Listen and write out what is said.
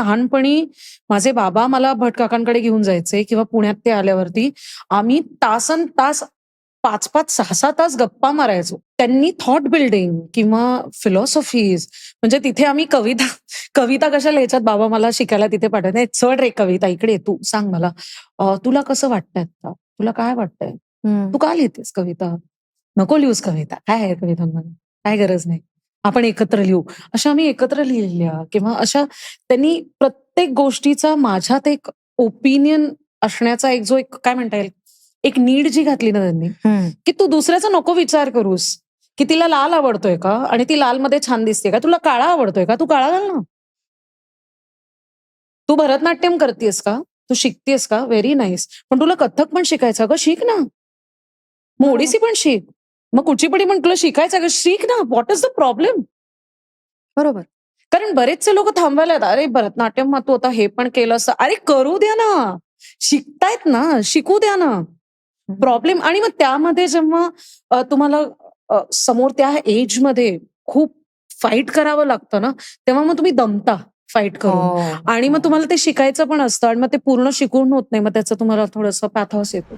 लहानपणी माझे बाबा मला भटकाकांकडे घेऊन जायचे किंवा पुण्यात ते आल्यावरती. आम्ही तासन तास पाच पाच सहा सहा तास गप्पा मारायचो. त्यांनी थॉट बिल्डिंग किंवा फिलॉसॉफीज म्हणजे तिथे आम्ही कविता कविता कशा लिहायच्यात? बाबा मला शिकायला तिथे पाठवत नाही. चढ रे कविता इकडे तू सांग मला. तुला कसं वाटतंय आता? तुला काय वाटतंय. तू का लिहितेस कविता? नको लिहूस कविता. काय आहे कवितांमध्ये? काय गरज नाही. आपण एकत्र लिहू. अशा आम्ही एकत्र लिहिल्या किंवा अशा त्यांनी प्रत्येक गोष्टीचा माझ्यात एक ओपिनियन असण्याचा एक जो एक काय म्हणता येईल एक नीड जी घातली ना त्यांनी. की तू दुसऱ्याचा नको विचार करूस की तिला लाल आवडतोय का आणि ती लाल मध्ये छान दिसते का? तुला काळा आवडतोय का? तू काळा घाल ना. तू भरतनाट्यम करतेस का? तू शिकतेस का? व्हेरी नाईस पण तुला कथ्थक पण शिकायचं ग शिक ना. मग. ओडिसी पण शिक. मग कुचीपुडी पण तुला शिकायचं का शिक ना. व्हॉट इज द प्रॉब्लेम बरोबर. कारण बरेचसे लोक थांबायला अरे भरतनाट्यम तू आता हे पण केलं असं अरे करू द्या ना. शिकतायत ना. शिकू द्या ना. प्रॉब्लेम आणि मग त्यामध्ये जेव्हा तुम्हाला समोर त्या एजमध्ये खूप फाईट करावं लागतं ना तेव्हा मग तुम्ही दमता फाईट करून. हो. आणि मग तुम्हाला ते शिकायचं पण असतं आणि मग ते पूर्ण शिकून होत नाही. मग त्याचं तुम्हाला थोडंसं पॅथॉस येतो.